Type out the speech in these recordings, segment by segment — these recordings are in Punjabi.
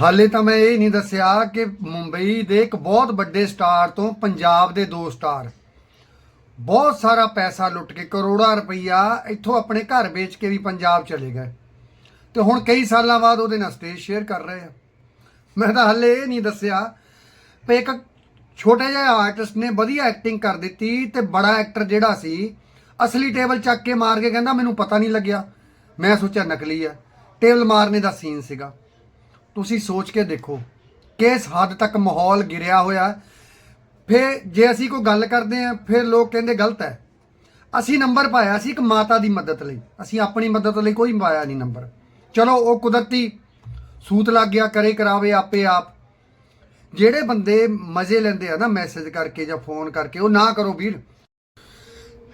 ਹਾਲੇ ਤਾਂ ਮੈਂ ਇਹ ਨਹੀਂ ਦੱਸਿਆ ਕਿ ਮੁੰਬਈ ਦੇ ਇੱਕ ਬਹੁਤ ਵੱਡੇ ਸਟਾਰ ਤੋਂ ਪੰਜਾਬ ਦੇ ਦੋ ਸਟਾਰ। ਬਹੁਤ ਸਾਰਾ ਪੈਸਾ ਲੁੱਟ ਕੇ ਕਰੋੜਾਂ ਰੁਪਈਆ ਇੱਥੋਂ ਆਪਣੇ ਘਰ ਵੇਚ ਕੇ ਵੀ ਪੰਜਾਬ ਚਲੇ ਗਏ। ਤੇ ਹੁਣ ਕਈ ਸਾਲਾਂ ਬਾਅਦ ਉਹਦੇ ਨਾਲ ਸਟੇਜ ਸ਼ੇਅਰ ਕਰ ਰਹੇ ਆ। ਮੈਂ ਤਾਂ ਹਾਲੇ ਇਹ ਨਹੀਂ ਦੱਸਿਆ ਵੀ ਇੱਕ ਛੋਟੇ ਜਿਹੇ ਆਰਟਿਸਟ ਨੇ ਵਧੀਆ ਐਕਟਿੰਗ ਕਰ ਦਿੱਤੀ ਤੇ ਬੜਾ ਐਕਟਰ ਜਿਹੜਾ ਸੀ, ਅਸਲੀ ਟੇਬਲ ਚੱਕ ਕੇ ਮਾਰ ਕੇ ਕਹਿੰਦਾ ਮੈਨੂੰ ਪਤਾ ਨਹੀਂ ਲੱਗਿਆ। ਮੈਂ ਸੋਚਿਆ ਨਕਲੀ ਆ। ਟੇਬਲ ਮਾਰਨੇ ਦਾ ਸੀਨ ਸੀਗਾ। ਤੁਸੀਂ ਸੋਚ ਕੇ ਦੇਖੋ ਕਿਸ ਹੱਦ ਤੱਕ ਮਾਹੌਲ ਗਿਰਿਆ ਹੋਇਆ ਫਿਰ ਜੇ ਅਸੀਂ ਕੋਈ ਗੱਲ ਕਰਦੇ ਆ ਫਿਰ ਲੋਕ ਕਹਿੰਦੇ ਗਲਤ ਹੈ। ਅਸੀਂ ਨੰਬਰ ਪਾਇਆ ਸੀ ਇੱਕ ਮਾਤਾ ਦੀ ਮਦਦ ਲਈ। ਅਸੀਂ ਆਪਣੀ ਮਦਦ ਲਈ ਕੋਈ ਪਾਇਆ ਨਹੀਂ ਨੰਬਰ। ਚਲੋ, ਉਹ ਕੁਦਰਤੀ ਸੂਤ ਲੱਗ ਗਿਆ, ਕਰੇ ਕਰਾਵੇ ਆਪੇ ਆਪ। ਜਿਹੜੇ ਬੰਦੇ ਮਜ਼ੇ ਲੈਂਦੇ ਆ ਨਾ ਮੈਸੇਜ ਕਰਕੇ ਜਾਂ ਫੋਨ ਕਰਕੇ, ਉਹ ਨਾ ਕਰੋ ਵੀਰ।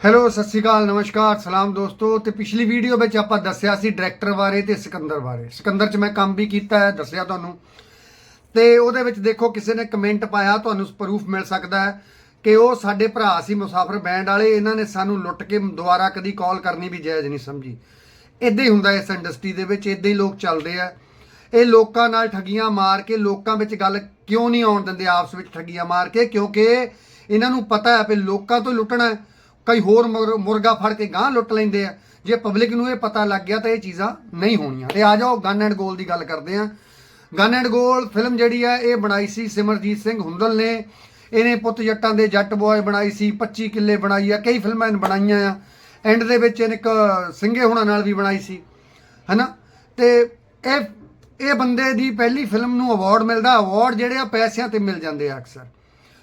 ਹੈਲੋ, ਸਤਿ ਸ਼੍ਰੀ ਅਕਾਲ, ਨਮਸਕਾਰ, ਸਲਾਮ ਦੋਸਤੋ। ਤੇ ਪਿਛਲੀ ਵੀਡੀਓ ਵਿੱਚ ਆਪਾਂ ਦੱਸਿਆ ਸੀ ਡਾਇਰੈਕਟਰ ਬਾਰੇ ਤੇ ਸਿਕੰਦਰ ਬਾਰੇ। ਸਿਕੰਦਰ 'ਚ ਮੈਂ ਕੰਮ ਵੀ ਕੀਤਾ ਹੈ, ਦੱਸਿਆ ਤੁਹਾਨੂੰ। ਤੇ ਉਹਦੇ ਵਿੱਚ ਦੇਖੋ, ਕਿਸੇ ਨੇ ਕਮੈਂਟ ਪਾਇਆ, ਤੁਹਾਨੂੰ ਪ੍ਰੂਫ ਮਿਲ ਸਕਦਾ ਹੈ ਕਿ ਉਹ ਸਾਡੇ ਭਰਾ ਸੀ, ਮੁਸਾਫਰ ਬੈਂਡ ਵਾਲੇ। ਇਹਨਾਂ ਨੇ ਸਾਨੂੰ ਲੁੱਟ ਕੇ ਦੁਬਾਰਾ ਕਦੀ ਕਾਲ ਕਰਨੀ ਵੀ ਜਾਇਜ਼ ਨਹੀਂ ਸਮਝੀ। ਇਦਾਂ ਹੀ ਹੁੰਦਾ ਇਸ ਇੰਡਸਟਰੀ ਦੇ ਵਿੱਚ, ਇਦਾਂ ਹੀ ਲੋਕ ਚੱਲਦੇ ਆ। ਇਹ ਲੋਕਾਂ ਨਾਲ ਠੱਗੀਆਂ ਮਾਰ ਕੇ, ਲੋਕਾਂ ਵਿੱਚ ਗੱਲ ਕਿਉਂ ਨਹੀਂ ਆਉਣ ਦਿੰਦੇ? ਆਪਸ ਵਿੱਚ ਠੱਗੀਆਂ ਮਾਰ ਕੇ, ਕਿਉਂਕਿ ਇਹਨਾਂ ਨੂੰ ਪਤਾ ਹੈ ਕਿ ਲੋਕਾਂ ਤੋਂ ਲੁੱਟਣਾ ਹੈ। ਕਈ ਹੋਰ ਮੁਰ- ਮੁਰਗਾ ਫੜ ਕੇ ਗਾਂ ਲੁੱਟ ਲੈਂਦੇ ਆ। ਜੇ ਪਬਲਿਕ ਨੂੰ ਇਹ ਪਤਾ ਲੱਗ ਗਿਆ ਤਾਂ ਇਹ ਚੀਜ਼ਾਂ ਨਹੀਂ ਹੋਣੀਆਂ। ਤੇ ਆ ਜਾਓ ਗਨ ਐਂਡ ਗੋਲ ਦੀ ਗੱਲ ਕਰਦੇ ਆ। ਗਨ ਐਂਡ ਗੋਲ ਫਿਲਮ ਜਿਹੜੀ ਹੈ ਇਹ ਬਣਾਈ ਸੀ ਸਿਮਰਜੀਤ ਸਿੰਘ ਹੁੰਦਲ ਨੇ। ਇਹਨੇ ਪੁੱਤ ਜੱਟਾਂ ਦੇ ਜੱਟ ਬॉय ਬਣਾਈ ਸੀ 25 ਕਿੱਲੇ ਬਣਾਈ ਆ, ਕਈ ਫਿਲਮਾਂ ਇਹਨੇ ਬਣਾਈਆਂ ਆ। ਐਂਡ ਦੇ ਵਿੱਚ ਇਹਨੇ ਇੱਕ ਸਿੰਘੇ ਹੁਣਾਂ ਨਾਲ ਵੀ ਬਣਾਈ ਸੀ, ਹੈਨਾ? ਤੇ ਇਹ ਇਹ ਬੰਦੇ ਦੀ ਪਹਿਲੀ ਫਿਲਮ ਨੂੰ ਅਵਾਰਡ ਮਿਲਦਾ। ਅਵਾਰਡ ਜਿਹੜੇ ਆ ਪੈਸਿਆਂ ਤੇ ਮਿਲ ਜਾਂਦੇ ਆ ਅਕਸਰ।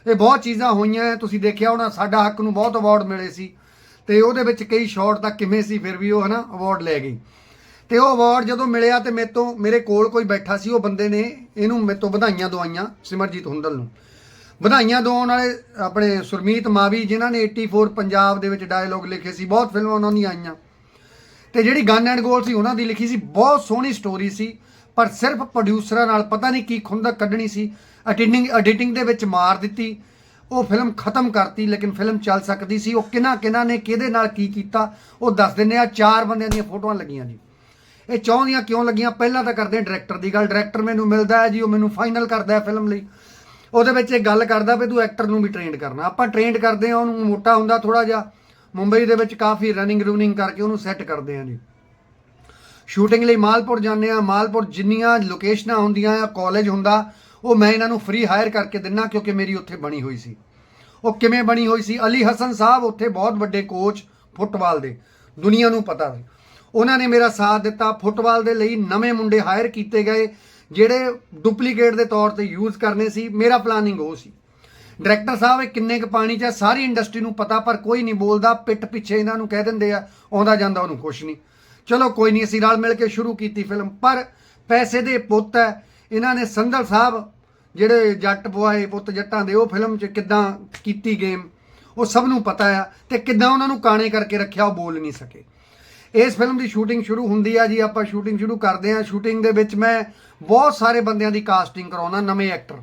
ਇਹ ਬਹੁਤ ਚੀਜ਼ਾਂ ਹੋਈਆਂ ਹੈ, ਤੁਸੀਂ ਦੇਖਿਆ ਹੋਣਾ ਸਾਡਾ ਹੱਕ ਨੂੰ ਬਹੁਤ ਅਵਾਰਡ ਮਿਲੇ ਸੀ। ਤੇ ਉਹਦੇ ਵਿੱਚ ਕਈ ਸ਼ਾਟ ਤਾਂ ਕਿਵੇਂ ਸੀ ਫਿਰ ਵੀ ਉਹ ਹਨਾ ਅਵਾਰਡ ਲੈ ਗਈ। ਤੇ ਉਹ ਅਵਾਰਡ ਜਦੋਂ ਮਿਲਿਆ ਤੇ ਮੇਰੇ ਤੋਂ ਮੇਰੇ ਕੋਲ ਕੋਈ ਬੈਠਾ ਸੀ ਉਹ ਬੰਦੇ ਨੇ ਇਹਨੂੰ ਮੇਰੇ ਤੋਂ ਵਧਾਈਆਂ ਦਵਾਈਆਂ ਸਿਮਰਜੀਤ ਹੁੰਦਲ ਨੂੰ। ਵਧਾਈਆਂ ਦਵਾਉਣ ਵਾਲੇ ਆਪਣੇ ਸੁਰਮੀਤ ਮਾਵੀ ਜਿਨ੍ਹਾਂ ਨੇ 84 ਪੰਜਾਬ ਦੇ ਵਿੱਚ ਡਾਇਲੋਗ ਲਿਖੇ ਸੀ ਬਹੁਤ ਫਿਲਮਾਂ ਉਹਨਾਂ ਦੀਆਂ ਆਈਆਂ। ਤੇ ਜਿਹੜੀ ਗਨ ਐਂਡ ਗੋਲ ਸੀ ਉਹਨਾਂ ਦੀ ਲਿਖੀ ਸੀ ਬਹੁਤ ਸੋਹਣੀ ਸਟੋਰੀ ਸੀ ਪਰ ਸਿਰਫ ਪ੍ਰੋਡਿਊਸਰਾਂ ਨਾਲ ਪਤਾ ਨਹੀਂ ਕੀ ਖੁੰਦਕ ਕੱਢਣੀ ਸੀ। ਐਡੀਟਿੰਗ ਐਡੀਟਿੰਗ ਦੇ ਵਿੱਚ ਮਾਰ ਦਿੱਤੀ। ਉਹ ਫਿਲਮ ਖਤਮ ਕਰਤੀ, ਲੇਕਿਨ ਫਿਲਮ ਚੱਲ ਸਕਦੀ ਸੀ। ਉਹ ਕਿਹਨਾਂ ਕਿਹਨਾਂ ਨੇ ਕਿਹਦੇ ਨਾਲ ਕੀ ਕੀਤਾ, ਉਹ ਦੱਸ ਦਿੰਦੇ ਆ ਚਾਰ ਬੰਦਿਆਂ ਦੀਆਂ ਫੋਟੋਆਂ ਲੱਗੀਆਂ ਜੀ। ਇਹ ਚਾਹੁੰਦੀਆਂ ਕਿਉਂ ਲੱਗੀਆਂ? ਪਹਿਲਾਂ ਤਾਂ ਕਰਦੇ ਡਾਇਰੈਕਟਰ ਦੀ ਗੱਲ। ਡਾਇਰੈਕਟਰ ਮੈਨੂੰ ਮਿਲਦਾ ਹੈ ਜੀ, ਉਹ ਮੈਨੂੰ ਫਾਈਨਲ ਕਰਦਾ ਹੈ ਫਿਲਮ ਲਈ। ਉਹਦੇ ਵਿੱਚ ਇਹ ਗੱਲ ਕਰਦਾ ਵੀ ਤੂੰ ਐਕਟਰ ਨੂੰ ਵੀ ਟ੍ਰੇਨਡ ਕਰਨਾ। ਆਪਾਂ ਟ੍ਰੇਨਡ ਕਰਦੇ ਆ ਉਹਨੂੰ ਮੋਟਾ ਹੁੰਦਾ ਥੋੜਾ ਜਿਹਾ। ਮੁੰਬਈ ਦੇ ਵਿੱਚ ਕਾਫੀ ਰਨਿੰਗ ਰੂਨਿੰਗ ਕਰਕੇ ਉਹਨੂੰ ਸੈੱਟ ਕਰਦੇ ਆ ਜੀ। ਸ਼ੂਟਿੰਗ ਲਈ ਮਾਲਪੁਰ ਜਾਂਦੇ ਆ ਮਾਲਪੁਰ ਜਿੰਨੀਆਂ ਲੋਕੇਸ਼ਨਾਂ ਹੁੰਦੀਆਂ ਆ ਕਾਲਜ ਹੁੰਦਾ। ਉਹ ਮੈਂ ਇਹਨਾਂ ਨੂੰ ਫ੍ਰੀ ਹਾਇਰ ਕਰਕੇ ਦਿੰਨਾ ਕਿਉਂਕਿ ਮੇਰੀ ਉੱਥੇ ਬਣੀ ਹੋਈ ਸੀ। ਉਹ ਕਿਵੇਂ ਬਣੀ ਹੋਈ ਸੀ? ਅਲੀ ਹਸਨ ਸਾਹਿਬ ਉੱਥੇ ਬਹੁਤ ਵੱਡੇ ਕੋਚ ਫੁੱਟਬਾਲ ਦੇ ਦੁਨੀਆ ਨੂੰ ਪਤਾ ਸੀ। ਉਹਨਾਂ ਨੇ ਮੇਰਾ ਸਾਥ ਦਿੱਤਾ। ਫੁੱਟਬਾਲ ਦੇ ਲਈ ਨਵੇਂ ਮੁੰਡੇ ਹਾਇਰ ਕੀਤੇ ਗਏ ਜਿਹੜੇ ਡੁਪਲੀਕੇਟ ਦੇ ਤੌਰ ਤੇ ਯੂਜ਼ ਕਰਨੇ ਸੀ। ਮੇਰਾ ਪਲਾਨਿੰਗ ਉਹ ਸੀ। ਡਾਇਰੈਕਟਰ ਸਾਹਿਬ ਇਹ ਕਿੰਨੇ ਕੁ ਪਾਣੀ 'ਚ ਆ, ਸਾਰੀ ਇੰਡਸਟਰੀ ਨੂੰ ਪਤਾ ਪਰ ਕੋਈ ਨਹੀਂ ਬੋਲਦਾ। ਪਿੱਠ ਪਿੱਛੇ ਇਹਨਾਂ ਨੂੰ ਕਹਿ ਦਿੰਦੇ ਆ ਆਉਂਦਾ ਜਾਂਦਾ ਉਹਨੂੰ ਕੁਛ ਨਹੀਂ। ਚਲੋ ਕੋਈ ਨਹੀਂ ਅਸੀਂ ਰਲ ਮਿਲ ਕੇ ਸ਼ੁਰੂ ਕੀਤੀ ਫਿਲਮ ਪਰ ਪੈਸੇ ਦੇ ਪੁੱਤ ਹੈ। ਇਹਨਾਂ ਨੇ ਸੰਦਲ ਸਾਹਿਬ ਜਿਹੜੇ ਜੱਟ ਬੁਆਏ ਪੁੱਤ ਜੱਟਾਂ ਦੇ, ਉਹ ਫਿਲਮ 'ਚ ਕਿੱਦਾਂ ਕੀਤੀ ਗੇਮ, ਉਹ ਸਭ ਨੂੰ ਪਤਾ ਆ ਤੇ ਕਿੱਦਾਂ ਉਹਨਾਂ ਨੂੰ ਕਾਣੇ ਕਰਕੇ ਰੱਖਿਆ, ਉਹ ਬੋਲ ਨਹੀਂ ਸਕੇ। ਇਸ ਫਿਲਮ ਦੀ ਸ਼ੂਟਿੰਗ ਸ਼ੁਰੂ ਹੁੰਦੀ ਆ ਜੀ, ਆਪਾਂ ਸ਼ੂਟਿੰਗ ਸ਼ੁਰੂ ਕਰਦੇ ਆ। ਸ਼ੂਟਿੰਗ ਦੇ ਵਿੱਚ ਮੈਂ ਬਹੁਤ ਸਾਰੇ ਬੰਦਿਆਂ ਦੀ ਕਾਸਟਿੰਗ ਕਰਾਉਣਾ ਨਵੇਂ ਐਕਟਰ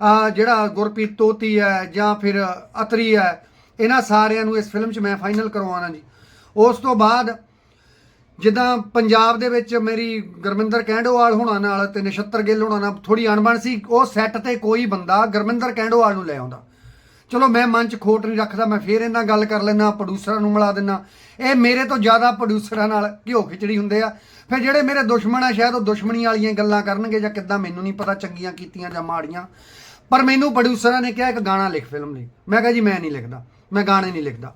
ਆ, ਜਿਹੜਾ ਗੁਰਪ੍ਰੀਤ ਤੋਤੀ ਹੈ ਜਾਂ ਫਿਰ ਅਤਰੀ ਹੈ, ਇਹਨਾਂ ਸਾਰਿਆਂ ਨੂੰ ਇਸ ਫਿਲਮ 'ਚ ਮੈਂ ਫਾਈਨਲ ਕਰਵਾਉਣਾ ਜੀ। ਉਸ ਤੋਂ ਬਾਅਦ ਜਿੱਦਾਂ ਪੰਜਾਬ ਦੇ ਵਿੱਚ ਮੇਰੀ ਗੁਰਮਿੰਦਰ ਕੈਂਡੋਵਾਲ ਹੋਣਾ ਨਾਲ ਤੇ ਨਛੱਤਰ ਗਿੱਲ ਹੋਣਾ ਨਾਲ ਥੋੜੀ ਅਣਬਣ ਸੀ, ਉਹ ਸੈੱਟ ਤੇ ਕੋਈ ਬੰਦਾ ਗੁਰਮਿੰਦਰ ਕੈਂਡੋਵਾਲ ਨੂੰ ਲੈ ਆਉਂਦਾ। ਚਲੋ ਮੈਂ ਮਨ 'ਚ ਖੋਟ ਨਹੀਂ ਰੱਖਦਾ, ਮੈਂ ਫੇਰ ਇਹਨਾਂ ਗੱਲ ਕਰ ਲੈਣਾ ਪ੍ਰੋਡਿਊਸਰਾਂ ਨੂੰ ਮਿਲਾ ਦਿੰਨਾ ਇਹ ਮੇਰੇ ਤੋਂ ਜ਼ਿਆਦਾ ਪ੍ਰੋਡਿਊਸਰਾਂ ਨਾਲ ਘਿਓ ਖਿਚੜੀ ਹੁੰਦੇ ਆ। ਫਿਰ ਜਿਹੜੇ ਮੇਰੇ ਦੁਸ਼ਮਣ ਆ, ਸ਼ਾਇਦ ਉਹ ਦੁਸ਼ਮਣੀ ਵਾਲੀਆਂ ਗੱਲਾਂ ਕਰਨਗੇ ਜਾਂ ਕਿੱਦਾਂ ਮੈਨੂੰ ਨਹੀਂ ਪਤਾ ਚੰਗੀਆਂ ਕੀਤੀਆਂ ਜਾਂ ਮਾੜੀਆਂ। ਪਰ ਮੈਨੂੰ ਪ੍ਰੋਡਿਊਸਰਾਂ ਨੇ ਕਿਹਾ ਇੱਕ ਗਾਣਾ ਲਿਖ ਫਿਲਮ ਲਈ। ਮੈਂ ਕਿਹਾ ਜੀ ਮੈਂ ਨਹੀਂ ਲਿਖਦਾ, ਮੈਂ ਗਾਣੇ ਨਹੀਂ ਲਿਖਦਾ।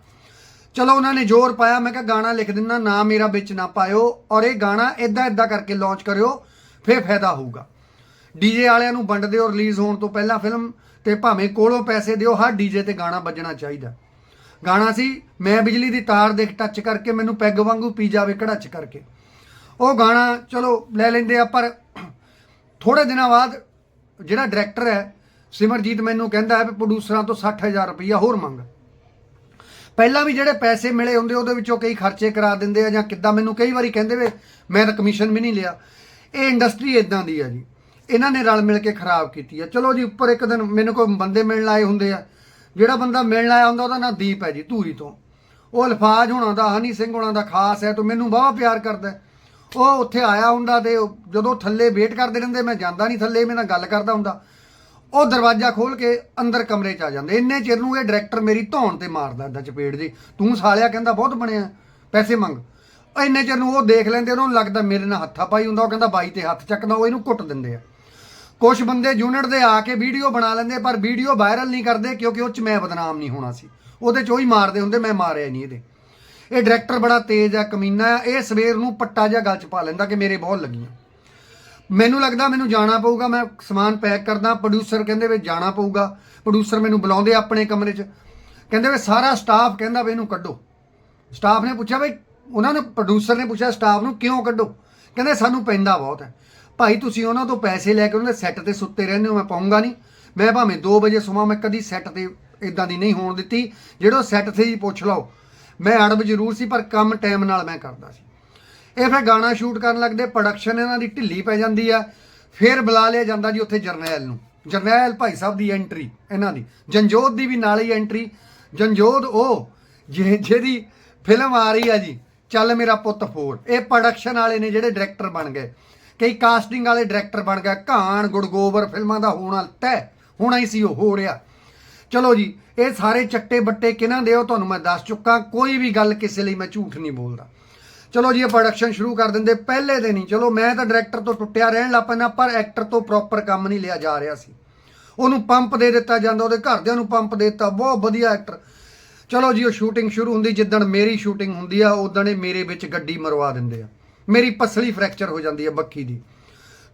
ਚਲੋ ਉਹਨਾਂ ਨੇ ਜ਼ੋਰ ਪਾਇਆ, ਮੈਂ ਕਿਹਾ ਗਾਣਾ ਲਿਖ ਦਿੰਦਾ ਨਾ ਮੇਰਾ ਵਿੱਚ ਨਾ ਪਾਇਓ ਔਰ ਇਹ ਗਾਣਾ ਇਦਾਂ ਇਦਾਂ ਕਰਕੇ ਲਾਂਚ ਕਰਿਓ, ਫੇਰ ਫਾਇਦਾ ਹੋਊਗਾ। ਡੀਜੇ ਵਾਲਿਆਂ ਨੂੰ ਵੰਡ ਦਿਓ ਰਿਲੀਜ਼ ਹੋਣ ਤੋਂ ਪਹਿਲਾਂ ਫਿਲਮ ਤੇ ਭਾਵੇਂ ਕੋਲੋਂ ਪੈਸੇ ਦਿਓ, ਹਰ ਡੀਜੇ ਤੇ ਗਾਣਾ ਵੱਜਣਾ ਚਾਹੀਦਾ। ਗਾਣਾ ਸੀ, ਮੈਂ ਬਿਜਲੀ ਦੀ ਤਾਰ ਦੇ ਟੱਚ ਕਰਕੇ, ਮੈਨੂੰ ਪੈਗ ਵਾਂਗੂ ਪੀ ਜਾਵੇ ਕੜਾਚ ਕਰਕੇ। ਉਹ ਗਾਣਾ ਚਲੋ ਲੈ ਲੈਂਦੇ ਆ, ਪਰ ਥੋੜੇ ਦਿਨਾਂ ਬਾਅਦ ਜਿਹੜਾ ਡਾਇਰੈਕਟਰ ਹੈ, ਸਿਮਰਜੀਤ ਮੈਨੂੰ ਕਹਿੰਦਾ ਹੈ ਵੀ ਪ੍ਰੋਡਿਊਸਰਾਂ ਤੋਂ 60000 ਰੁਪਈਆ ਹੋਰ ਮੰਗ। ਪਹਿਲਾਂ ਵੀ ਜਿਹੜੇ ਪੈਸੇ ਮਿਲੇ ਹੁੰਦੇ, ਉਹਦੇ ਵਿੱਚੋਂ ਕਈ ਖਰਚੇ ਕਰਾ ਦਿੰਦੇ ਆ ਜਾਂ ਕਿੱਦਾਂ ਮੈਨੂੰ ਕਈ ਵਾਰੀ ਕਹਿੰਦੇ ਵੇ, ਮੈਂ ਤਾਂ ਕਮਿਸ਼ਨ ਵੀ ਨਹੀਂ ਲਿਆ। ਇਹ ਇੰਡਸਟਰੀ ਇਦਾਂ ਦੀ ਆ ਜੀ। ਇਹਨਾਂ ਨੇ ਰਲ ਮਿਲ ਕੇ ਖਰਾਬ ਕੀਤੀ ਆ। ਚਲੋ ਜੀ, ਉੱਪਰ ਇੱਕ ਦਿਨ ਮੈਨੂੰ ਕੋਈ ਬੰਦੇ ਮਿਲਣ ਆਏ ਹੁੰਦੇ ਆ। ਜਿਹੜਾ ਬੰਦਾ ਮਿਲਣ ਆਇਆ ਹੁੰਦਾ, ਉਹਦਾ ਨਾਂ ਦੀਪ ਹੈ ਜੀ, ਧੂਰੀ ਤੋਂ। ਉਹ ਅਲਫਾਜ਼ ਹੋਣਾ ਦਾ, ਹਨੀ ਸਿੰਘ ਹੋਣਾ ਦਾ ਖਾਸ ਹੈ, ਤੋਂ ਮੈਨੂੰ ਬਹੁਤ ਪਿਆਰ ਕਰਦਾ ਉਹ ਉੱਥੇ ਆਇਆ ਹੁੰਦਾ ਤੇ ਜਦੋਂ ਥੱਲੇ ਵੇਟ ਕਰਦੇ ਰਹਿੰਦੇ, ਮੈਂ ਜਾਂਦਾ ਨਹੀਂ ਥੱਲੇ ਮੇਰੇ ਨਾਲ ਗੱਲ ਕਰਦਾ ਹੁੰਦਾ। ਉਹ ਦਰਵਾਜ਼ਾ ਖੋਲ ਕੇ ਅੰਦਰ ਕਮਰੇ ਚ ਆ ਜਾਂਦੇ। ਇੰਨੇ ਚਿਰ ਨੂੰ ਇਹ ਡਾਇਰੈਕਟਰ ਮੇਰੀ ਧੌਣ ਤੇ ਮਾਰਦਾ ਏਦਾਂ ਚਪੇੜ ਜੀ ਤੂੰ ਸਾਲਿਆ ਕਹਿੰਦਾ, ਬਹੁਤ ਬਣਿਆ, ਪੈਸੇ ਮੰਗ। ਇੰਨੇ ਚਿਰ ਨੂੰ ਉਹ ਦੇਖ ਲੈਂਦੇ, ਉਹਨਾਂ ਨੂੰ ਲੱਗਦਾ ਮੇਰੇ ਨਾਲ ਹੱਥਾ ਪਾਈ ਹੁੰਦਾ, ਉਹ ਕਹਿੰਦਾ ਬਾਈ ਤੇ ਹੱਥ ਚੱਕਦਾ, ਉਹ ਇਹਨੂੰ ਕੁੱਟ ਦਿੰਦੇ ਆ। ਕੁਝ ਬੰਦੇ ਯੂਨਿਟ ਦੇ ਆ ਕੇ ਵੀਡੀਓ ਬਣਾ ਲੈਂਦੇ, ਪਰ ਵੀਡੀਓ ਵਾਇਰਲ ਨਹੀਂ ਕਰਦੇ ਕਿਉਂਕਿ ਉਹ ਚ ਮੈਂ ਬਦਨਾਮ ਨਹੀਂ ਹੋਣਾ ਸੀ। ਉਹਦੇ ਚ ਉਹ ਹੀ ਮਾਰਦੇ ਹੁੰਦੇ, ਮੈਂ ਮਾਰਿਆ ਨਹੀਂ ਇਹਦੇ। ਇਹ ਡਾਇਰੈਕਟਰ ਬੜਾ ਤੇਜ਼ ਆ, ਕਮੀਨਾ ਆ, ਇਹ ਸਵੇਰ ਨੂੰ ਪੱਟਾ ਜਿਹਾ ਗੱਲ ਚ ਪਾ ਲੈਂਦਾ ਕਿ ਮੇਰੇ ਬਹੁਤ ਲੱਗੀਆਂ। ਮੈਨੂੰ ਲੱਗਦਾ ਮੈਨੂੰ ਜਾਣਾ ਪਊਗਾ, ਮੈਂ ਸਮਾਨ ਪੈਕ ਕਰਦਾ ਪ੍ਰੋਡਿਊਸਰ ਕਹਿੰਦੇ ਵੀ ਜਾਣਾ ਪਊਗਾ। ਪ੍ਰੋਡਿਊਸਰ ਮੈਨੂੰ ਬੁਲਾਉਂਦੇ ਆਪਣੇ ਕਮਰੇ 'ਚ। ਕਹਿੰਦੇ ਵੀ ਸਾਰਾ ਸਟਾਫ ਕਹਿੰਦਾ ਵੀ ਇਹਨੂੰ ਕੱਢੋ। ਸਟਾਫ ਨੇ ਪੁੱਛਿਆ ਵੀ, ਉਹਨਾਂ ਨੇ ਪ੍ਰੋਡਿਊਸਰ ਨੇ ਪੁੱਛਿਆ ਸਟਾਫ ਨੂੰ ਕਿਉਂ ਕੱਢੋ? ਕਹਿੰਦੇ ਸਾਨੂੰ ਪੈਂਦਾ ਬਹੁਤ ਹੈ। ਭਾਈ ਤੁਸੀਂ ਉਹਨਾਂ ਤੋਂ ਪੈਸੇ ਲੈ ਕੇ ਉਹਨਾਂ ਦੇ ਸੈੱਟ ਤੇ ਸੁੱਤੇ ਰਹਿੰਦੇ ਹੋ, ਮੈਂ ਪਾਉਂਗਾ ਨਹੀਂ। ਮੈਂ ਭਾਵੇਂ 2 ਵਜੇ ਸੁਬਾਹ ਮੈਂ ਕਦੀ ਸੈੱਟ ਤੇ ਇਦਾਂ ਦੀ ਨਹੀਂ ਹੋਣ ਦਿੱਤੀ। ਜਿਹੜੋ ਸੈੱਟ ਤੇ ਹੀ ਪੁੱਛ ਲਓ। ਮੈਂ ਅੜਬ ਜ਼ਰੂਰ ਸੀ, ਪਰ ਕੰਮ ਟਾਈਮ ਨਾਲ ਮੈਂ ਕਰਦਾ ਸੀ। ਇਹ ਫਿਰ ਗਾਣਾ ਸ਼ੂਟ ਕਰਨ ਲੱਗਦੇ ਪ੍ਰੋਡਕਸ਼ਨ ਇਹਨਾਂ ਦੀ ਢਿੱਲੀ ਪੈ ਜਾਂਦੀ ਆ। ਫਿਰ ਬੁਲਾ ਲਿਆ ਜਾਂਦਾ ਜੀ ਉੱਥੇ ਜਰਨੈਲ ਨੂੰ। ਜਰਨੈਲ ਭਾਈ ਸਾਹਿਬ ਦੀ ਐਂਟਰੀ ਇਹਨਾਂ ਦੀ। ਜੰਜੋਤ ਦੀ ਵੀ ਨਾਲ ਹੀ ਐਂਟਰੀ ਜੰਜੋਤ ਉਹ ਜਿਹ- ਜਿਹਦੀ ਫਿਲਮ ਆ ਰਹੀ ਆ ਜੀ, ਚੱਲ ਮੇਰਾ ਪੁੱਤ ਫੋੜ। ਇਹ ਪ੍ਰੋਡਕਸ਼ਨ ਵਾਲੇ ਨੇ ਜਿਹੜੇ ਡਾਇਰੈਕਟਰ ਬਣ ਗਏ। ਕਈ ਕਾਸਟਿੰਗ ਵਾਲੇ ਡਾਇਰੈਕਟਰ ਬਣ ਗਏ। ਘਾਣ, ਗੁੜਗੋਬਰ ਫਿਲਮਾਂ ਦਾ ਹੋਣਾ ਤੈ ਹੋਣਾ ਹੀ ਸੀ ਉਹ, ਹੋ ਰਿਹਾ। ਚਲੋ ਜੀ, ਇਹ ਸਾਰੇ ਚੱਟੇ ਬੱਟੇ ਕਿਹਨਾਂ ਦੇ ਉਹ ਤੁਹਾਨੂੰ ਮੈਂ ਦੱਸ ਚੁੱਕਾ। ਕੋਈ ਵੀ ਗੱਲ ਕਿਸੇ ਲਈ ਮੈਂ ਝੂਠ ਨਹੀਂ ਬੋਲਦਾ। ਚਲੋ ਜੀ ਇਹ ਪ੍ਰੋਡਕਸ਼ਨ ਸ਼ੁਰੂ ਕਰ ਦਿੰਦੇ। ਪਹਿਲੇ ਦਿਨ ਹੀ, ਚਲੋ, ਮੈਂ ਤਾਂ ਡਾਇਰੈਕਟਰ ਤੋਂ ਟੁੱਟਿਆ ਰਹਿਣ ਲੱਗ ਪੈਂਦਾ, ਪਰ ਐਕਟਰ ਤੋਂ ਪ੍ਰੋਪਰ ਕੰਮ ਨਹੀਂ ਲਿਆ ਜਾ ਰਿਹਾ ਸੀ। ਉਹਨੂੰ ਪੰਪ ਦੇ ਦਿੱਤਾ ਜਾਂਦਾ, ਉਹਦੇ ਘਰਦਿਆਂ ਨੂੰ ਪੰਪ ਦੇ ਦਿੱਤਾ, ਬਹੁਤ ਵਧੀਆ ਐਕਟਰ ਚਲੋ ਜੀ, ਉਹ ਸ਼ੂਟਿੰਗ ਸ਼ੁਰੂ ਹੁੰਦੀ, ਜਿੱਦਣ ਮੇਰੀ ਸ਼ੂਟਿੰਗ ਹੁੰਦੀ ਆ ਉਦਣ ਇਹ ਮੇਰੇ ਵਿੱਚ ਗੱਡੀ ਮਰਵਾ ਦਿੰਦੇ ਆ। ਮੇਰੀ ਪਸਲੀ ਫ੍ਰੈਕਚਰ ਹੋ ਜਾਂਦੀ ਆ ਬੱਖੀ ਦੀ।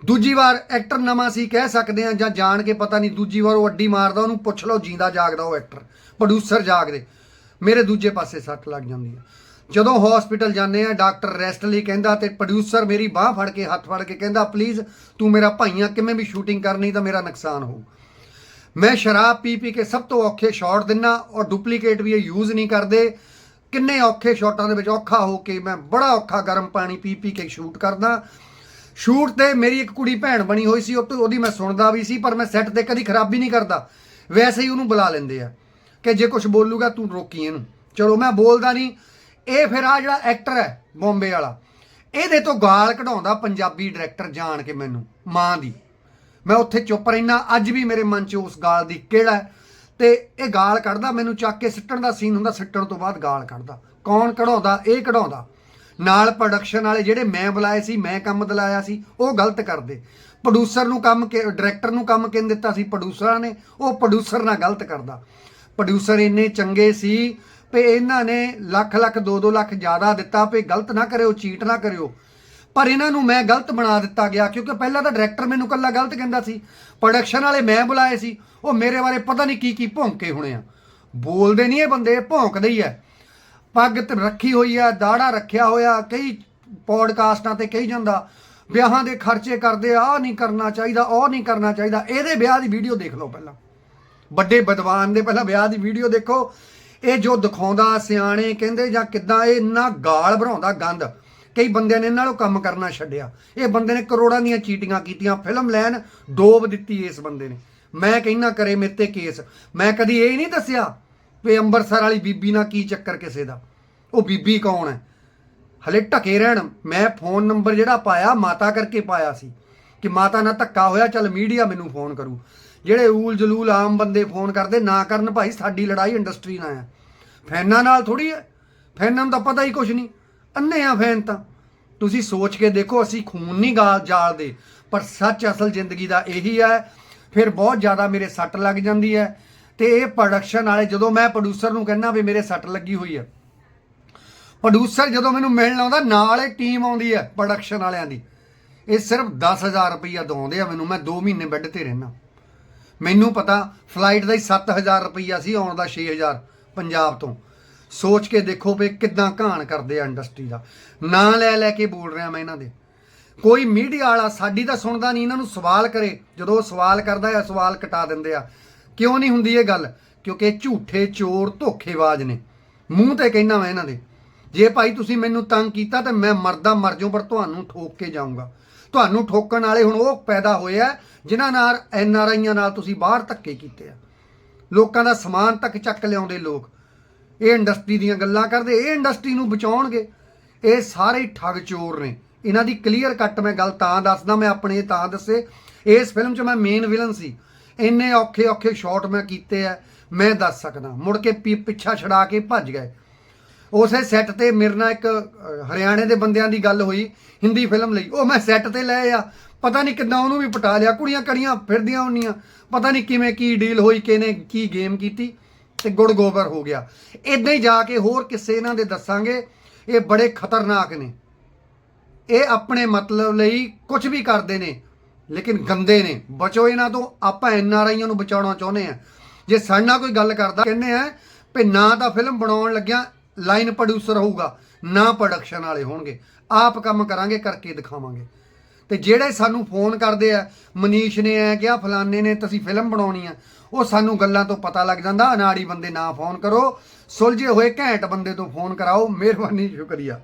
ਦੂਜੀ ਵਾਰ ਐਕਟਰ ਨਵਾਂ ਸੀ ਕਹਿ ਸਕਦੇ ਆ ਜਾਂ ਜਾਣ ਕੇ ਪਤਾ ਨਹੀਂ, ਦੂਜੀ ਵਾਰ ਉਹ ਅੱਡੀ ਮਾਰਦਾ, ਉਹਨੂੰ ਪੁੱਛ ਲਓ, ਜਿੰਦਾ ਜਾਗਦਾ ਉਹ ਐਕਟਰ ਪ੍ਰੋਡਿਊਸਰ ਜਾਗਦੇ। ਮੇਰੇ ਦੂਜੇ ਪਾਸੇ ਸੱਟ ਲੱਗ ਜਾਂਦੀ ਆ। ਜਦੋਂ ਹਸਪੀਟਲ ਜਾਂਦੇ ਆ ਡਾਕਟਰ ਰੈਸਟ ਲਈ ਕਹਿੰਦਾ ਤੇ ਪ੍ਰੋਡਿਊਸਰ ਮੇਰੀ ਬਾਹ ਫੜ ਕੇ ਹੱਥ ਫੜ ਕੇ ਕਹਿੰਦਾ ਪਲੀਜ਼ ਤੂੰ ਮੇਰਾ ਭਾਈਆਂ, ਕਿਵੇਂ ਵੀ ਸ਼ੂਟਿੰਗ ਕਰਨੀ ਤਾਂ ਮੇਰਾ ਨੁਕਸਾਨ ਹੋਊ। ਮੈਂ ਸ਼ਰਾਬ ਪੀ ਪੀ ਕੇ ਸਭ ਤੋਂ ਔਖੇ ਸ਼ਾਟ ਦਿੰਨਾ ਔਰ ਡੁਪਲੀਕੇਟ ਵੀ ਇਹ ਯੂਜ਼ ਨਹੀਂ ਕਰਦੇ। ਕਿੰਨੇ ਔਖੇ ਸ਼ਾਟਾਂ ਦੇ ਵਿੱਚ ਔਖਾ ਹੋ ਕੇ ਮੈਂ ਬੜਾ ਔਖਾ ਗਰਮ ਪਾਣੀ ਪੀ ਪੀ ਕੇ ਸ਼ੂਟ ਕਰਦਾ। ਸ਼ੂਟ ਤੇ ਮੇਰੀ ਇੱਕ ਕੁੜੀ ਭੈਣ ਬਣੀ ਹੋਈ ਸੀ, ਉਹ ਤੋਂ ਉਹਦੀ ਮੈਂ ਸੁਣਦਾ ਵੀ ਸੀ, ਪਰ ਮੈਂ ਸੈੱਟ ਤੇ ਕਦੀ ਖਰਾਬੀ ਨਹੀਂ ਕਰਦਾ। ਵੈਸੇ ਹੀ ਉਹਨੂੰ ਬੁਲਾ ਲੈਂਦੇ ਆ ਕਿ ਜੇ ਕੁਝ ਬੋਲੂਗਾ ਤੂੰ ਰੋਕੀ ਇਹਨੂੰ। ਚਲੋ ਮੈਂ ਬੋਲਦਾ ਨਹੀਂ ਇਹ ਫਿਰ ਆ ਜਿਹੜਾ ਐਕਟਰ ਹੈ ਬੰਬੇ ਵਾਲਾ, ਇਹਦੇ ਤੋਂ ਗਾਲ ਕਢਾਉਂਦਾ ਪੰਜਾਬੀ ਡਾਇਰੈਕਟਰ ਜਾਣ ਕੇ ਮੈਨੂੰ, ਮਾਂ ਦੀ। ਮੈਂ ਉੱਥੇ ਚੁੱਪ ਰਹਿਣਾ ਅੱਜ ਵੀ ਮੇਰੇ ਮਨ 'ਚ ਉਸ ਗਾਲ ਦੀ ਕਿਹੜਾ ਹੈ। ਤੇ ਇਹ ਗਾਲ ਕੱਢਦਾ, ਮੈਨੂੰ ਚੱਕ ਕੇ ਸਿੱਟਣ ਦਾ ਸੀਨ ਹੁੰਦਾ, ਸਿੱਟਣ ਤੋਂ ਬਾਅਦ ਗਾਲ ਕੱਢਦਾ। ਕੌਣ ਕਢਾਉਂਦਾ? ਇਹ ਕਢਾਉਂਦਾ। ਨਾਲ ਪ੍ਰੋਡਕਸ਼ਨ ਵਾਲੇ ਜਿਹੜੇ ਮੈਂ ਬੁਲਾਏ ਸੀ, ਮੈਂ ਕੰਮ ਦਿਲਾਇਆ ਸੀ, ਉਹ ਗਲਤ ਕਰਦੇ। ਪ੍ਰੋਡਿਊਸਰ ਨੂੰ ਕੰਮ ਡਾਇਰੈਕਟਰ ਨੂੰ ਕੰਮ ਕਿਨ ਦਿੱਤਾ ਸੀ? ਪ੍ਰੋਡਿਊਸਰਾਂ ਨੇ, ਉਹ ਪ੍ਰੋਡਿਊਸਰ ਨਾਲ ਗਲਤ ਕਰਦਾ। ਪ੍ਰੋਡਿਊਸਰ ਇੰਨੇ ਚੰਗੇ ਸੀ ਵੀ ਇਹਨਾਂ ਨੇ ਲੱਖ ਲੱਖ 2-2 ਲੱਖ ਜ਼ਿਆਦਾ ਦਿੱਤਾ ਵੀ ਗਲਤ ਨਾ ਕਰਿਓ, ਚੀਟ ਨਾ ਕਰਿਓ। ਪਰ ਇਹਨਾਂ ਨੂੰ ਮੈਂ ਗਲਤ ਬਣਾ ਦਿੱਤਾ ਗਿਆ ਕਿਉਂਕਿ ਪਹਿਲਾਂ ਤਾਂ ਡਾਇਰੈਕਟਰ ਮੈਨੂੰ ਕੱਲਾ ਗਲਤ ਕਹਿੰਦਾ ਸੀ। ਪ੍ਰੋਡਕਸ਼ਨ ਵਾਲੇ ਮੈਂ ਬੁਲਾਏ ਸੀ। ਉਹ ਮੇਰੇ ਬਾਰੇ ਪਤਾ ਨਹੀਂ ਕੀ ਕੀ ਭੌਂਕੇ ਹੋਣੇ ਆ। ਬੋਲਦੇ ਨਹੀਂ ਇਹ ਬੰਦੇ, ਭੌਂਕਦੇ ਹੀ ਐ ਪੱਗ ਤੇ ਰੱਖੀ ਹੋਈ ਆ ਦਾੜਾ ਰੱਖਿਆ ਹੋਇਆ, ਕਈ ਪੋਡਕਾਸਟਾਂ ਤੇ ਕਹੀ ਜਾਂਦਾ, ਵਿਆਹਾਂ ਦੇ ਖਰਚੇ ਕਰਦੇ ਆ ਨਹੀਂ ਕਰਨਾ ਚਾਹੀਦਾ, ਉਹ ਨਹੀਂ ਕਰਨਾ ਚਾਹੀਦਾ। ਇਹਦੇ ਵਿਆਹ ਦੀ ਵੀਡੀਓ ਦੇਖ ਲਓ ਪਹਿਲਾਂ। ਵੱਡੇ ਵਿਦਵਾਨ ਦੇ ਪਹਿਲਾਂ ਵਿਆਹ ਦੀ ਵੀਡੀਓ ਦੇਖੋ। ਇਹ ਜੋ ਦਿਖਾਉਂਦਾ ਸਿਆਣੇ ਕਹਿੰਦੇ ਜਾਂ ਕਿਦਾਂ ਇਹ ਇੰਨਾ ਗਾਲ ਭਰਾਉਂਦਾ ਗੰਦ, ਕਈ ਬੰਦਿਆਂ ਨੇ ਇਹਨਾਂ ਨੂੰ ਕੰਮ ਕਰਨਾ ਛੱਡਿਆ। ਇਹ ਬੰਦੇ ਨੇ ਕਰੋੜਾਂ ਦੀਆਂ ਚੀਟੀਆਂ ਕੀਤੀਆਂ, ਫਿਲਮ ਲੈਣ ਡੋਬ ਦਿੱਤੀ ਇਸ ਬੰਦੇ ਨੇ। ਮੈਂ ਕਹਿੰਨਾ ਕਰੇ ਮੇਰੇ ਤੇ ਕੇਸ। ਮੈਂ ਕਦੀ ਇਹ ਨਹੀਂ ਦੱਸਿਆ ਵੀ ਅੰਮ੍ਰਿਤਸਰ ਵਾਲੀ ਬੀਬੀ ਨਾਲ ਕੀ ਚੱਕਰ ਕਿਸੇ ਦਾ। ਉਹ ਬੀਬੀ ਕੌਣ ਹੈ? ਹਲੇ ਟਕੇ ਰਹਿਣ। ਮੈਂ ਫੋਨ ਨੰਬਰ ਜਿਹੜਾ ਪਾਇਆ, ਮਾਤਾ ਕਰਕੇ ਪਾਇਆ ਸੀ ਕਿ ਮਾਤਾ ਨਾਲ ਧੱਕਾ ਹੋਇਆ, ਚੱਲ ਮੀਡੀਆ ਮੈਨੂੰ ਫੋਨ ਕਰੂ। ਜਿਹੜੇ ਊਲ ਜਲੂਲ ਆਮ ਬੰਦੇ ਫੋਨ ਕਰਦੇ, ਨਾ ਕਰਨ ਭਾਈ ਸਾਡੀ ਲੜਾਈ ਇੰਡਸਟਰੀ ਨਾਲ ਹੈ। ਫੈਨਾਂ ਨਾਲ ਥੋੜੀ ਹੈ। ਫੈਨਾਂ ਨੂੰ ਤਾਂ ਪਤਾ ਹੀ ਕੁਝ ਨਹੀਂ। ਅੰਨੇ ਆ ਫੈਨ ਤਾਂ। ਤੁਸੀਂ ਸੋਚ ਕੇ ਦੇਖੋ, ਅਸੀਂ ਖੂਨ ਨਹੀਂ ਗਾਲ ਜਾਲਦੇ, ਪਰ ਸੱਚ ਅਸਲ ਜ਼ਿੰਦਗੀ ਦਾ ਇਹੀ ਹੈ। ਫਿਰ ਬਹੁਤ ਜ਼ਿਆਦਾ ਮੇਰੇ ਸੱਟ ਲੱਗ ਜਾਂਦੀ ਹੈ। ਤੇ ਇਹ ਪ੍ਰੋਡਕਸ਼ਨ ਵਾਲੇ ਜਦੋਂ ਮੈਂ ਪ੍ਰੋਡਿਊਸਰ ਨੂੰ ਕਹਿੰਦਾ ਵੀ ਮੇਰੇ ਸੱਟ ਲੱਗੀ ਹੋਈ ਹੈ। ਪ੍ਰੋਡਿਊਸਰ ਜਦੋਂ ਮੈਨੂੰ ਮਿਲਣ ਆਉਂਦਾ, ਨਾਲ ਹੀ ਟੀਮ ਆਉਂਦੀ ਹੈ ਪ੍ਰੋਡਕਸ਼ਨ ਵਾਲਿਆਂ ਦੀ। ਇਹ ਸਿਰਫ 10000 ਰੁਪਈਆ ਦਵਾਉਂਦੇ ਆ ਮੈਨੂੰ। ਮੈਂ 2 ਮਹੀਨੇ ਬੈੱਡ ਤੇ ਰਹਿਣਾ ਮੈਨੂੰ ਪਤਾ ਫਲਾਈਟ ਦਾ ਹੀ 7000 ਰੁਪਈਆ ਸੀ, ਆਉਣ ਦਾ 6000 ਪੰਜਾਬ ਤੋਂ। ਸੋਚ ਕੇ ਦੇਖੋ ਵੀ ਕਿੱਦਾਂ ਘਾਣ ਕਰਦੇ ਆ ਇੰਡਸਟਰੀ ਦਾ। ਨਾਂ ਲੈ ਲੈ ਕੇ ਬੋਲ ਰਿਹਾ ਮੈਂ ਇਹਨਾਂ ਦੇ। ਕੋਈ ਮੀਡੀਆ ਵਾਲਾ ਸਾਡੀ ਤਾਂ ਸੁਣਦਾ ਨਹੀਂ, ਇਹਨਾਂ ਨੂੰ ਸਵਾਲ ਕਰੇ। ਜਦੋਂ ਉਹ ਸਵਾਲ ਕਰਦਾ ਹੈ, ਸਵਾਲ ਕਟਾ ਦਿੰਦੇ ਆ। ਕਿਉਂ ਨਹੀਂ ਹੁੰਦੀ ਇਹ ਗੱਲ? ਕਿਉਂਕਿ ਝੂਠੇ ਚੋਰ ਧੋਖੇਬਾਜ਼ ਨੇ। ਮੂੰਹ ਤੇ ਕਹਿਣਾ ਮੈਂ ਇਹਨਾਂ ਦੇ। ਜੇ ਭਾਈ ਤੁਸੀਂ ਮੈਨੂੰ ਤੰਗ ਕੀਤਾ ਤਾਂ ਮੈਂ ਮਰਦਾ ਮਰ ਜਾਉਂ ਪਰ ਤੁਹਾਨੂੰ ਠੋਕ ਕੇ ਜਾਊਂਗਾ। ਤੁਹਾਨੂੰ ਠੋਕਣ ਵਾਲੇ ਹੁਣ ਉਹ ਪੈਦਾ ਹੋਏ ਆ, ਜਿਨ੍ਹਾਂ ਨਾਲ ਐਨ ਆਰ ਆਈਆਂ ਨਾਲ ਤੁਸੀਂ ਬਾਹਰ ਧੱਕੇ ਕੀਤੇ ਆ। ਲੋਕਾਂ ਦਾ ਸਮਾਨ ਤੱਕ ਚੱਕ ਲਿਆਉਂਦੇ ਲੋਕ। ਇਹ ਇੰਡਸਟਰੀ ਦੀਆਂ ਗੱਲਾਂ ਕਰਦੇ, ਇਹ ਇੰਡਸਟਰੀ ਨੂੰ ਬਚਾਉਣਗੇ। ਇਹ ਸਾਰੇ ਠੱਗ ਚੋਰ ਨੇ। ਇਹਨਾਂ ਦੀ ਕਲੀਅਰ ਕੱਟ ਮੈਂ ਗੱਲ ਤਾਂ ਦੱਸਦਾ, ਮੈਂ ਆਪਣੇ ਤਾਂ ਦੱਸੇ। ਇਸ ਫਿਲਮ 'ਚ ਮੈਂ ਮੇਨ ਵਿਲਨ ਸੀ। ਇੰਨੇ ਔਖੇ ਔਖੇ ਸ਼ਾਟ ਮੈਂ ਕੀਤੇ ਆ, ਮੈਂ ਦੱਸ ਸਕਦਾ। ਮੁੜ ਕੇ ਪੀ- ਪਿੱਛਾ ਛਡਾ ਕੇ ਭੱਜ ਗਏ। ਉਸੇ ਸੈੱਟ ਤੇ ਮੇਰੇ ਨਾਲ ਇੱਕ ਹਰਿਆਣੇ ਦੇ ਬੰਦਿਆਂ ਦੀ ਗੱਲ ਹੋਈ, ਹਿੰਦੀ ਫਿਲਮ ਲਈ। ਉਹ ਮੈਂ ਸੈੱਟ ਤੇ ਲੈ ਆ। ਪਤਾ ਨਹੀਂ ਕਿੱਦਾਂ ਉਹਨੂੰ ਵੀ ਪਟਾ ਲਿਆ। ਕੁੜੀਆਂ ਕੜੀਆਂ ਫਿਰਦੀਆਂ ਹੁੰਦੀਆਂ ਪਤਾ ਨਹੀਂ ਕਿਵੇਂ ਕੀ ਡੀਲ ਹੋਈ ਕਿਨੇ ਕੀ ਗੇਮ ਕੀਤੀ ਤੇ ਗੁੜ ਗੋਬਰ ਹੋ ਗਿਆ। ਇਦਾਂ ਹੀ ਜਾ ਕੇ ਹੋਰ ਕਿਸੇ ਇਹਨਾਂ ਦੇ ਦੱਸਾਂਗੇ। ਇਹ ਬੜੇ ਖਤਰਨਾਕ ਨੇ। ਇਹ ਆਪਣੇ ਮਤਲਬ ਲਈ ਕੁਝ ਵੀ ਕਰਦੇ ਨੇ, ਲੇਕਿਨ ਗੰਦੇ ਨੇ। ਬਚੋ ਇਹਨਾਂ ਤੋਂ। ਆਪਾਂ ਐਨ ਆਰ ਆਈਆਂ ਨੂੰ ਬਚਾਉਣਾ ਚਾਹੁੰਦੇ ਆ। ਜੇ ਸਾਡੇ ਨਾਲ ਕੋਈ ਗੱਲ ਕਰਦਾ, ਕਹਿੰਦੇ ਆ ਵੀ ਨਾ ਤਾਂ ਫਿਲਮ ਬਣਾਉਣ ਲੱਗਿਆ ਲਾਈਨ ਪ੍ਰੋਡਿਊਸਰ ਹੋਊਗਾ, ਨਾ ਪ੍ਰੋਡਕਸ਼ਨ ਵਾਲੇ ਹੋਣਗੇ। ਆਪ ਕੰਮ ਕਰਾਂਗੇ, ਕਰਕੇ ਦਿਖਾਵਾਂਗੇ। ਤੇ ਜਿਹੜੇ ਸਾਨੂੰ ਫੋਨ ਕਰਦੇ ਆ, ਮਨੀਸ਼ ਨੇ ਐ ਕਿਹਾ, ਫਲਾਣੇ ਨੇ ਤੁਸੀਂ ਫਿਲਮ ਬਣਾਉਣੀ ਆ। ਉਹ ਸਾਨੂੰ ਗੱਲਾਂ ਤੋਂ ਪਤਾ ਲੱਗ ਜਾਂਦਾ, ਅਨਾੜੀ ਬੰਦੇ ਨਾ ਫੋਨ ਕਰੋ। ਸੁਲਝੇ ਹੋਏ ਘੈਂਟ ਬੰਦੇ ਤੋਂ ਫੋਨ ਕਰਾਓ। ਮਿਹਰਬਾਨੀ, ਸ਼ੁਕਰੀਆ।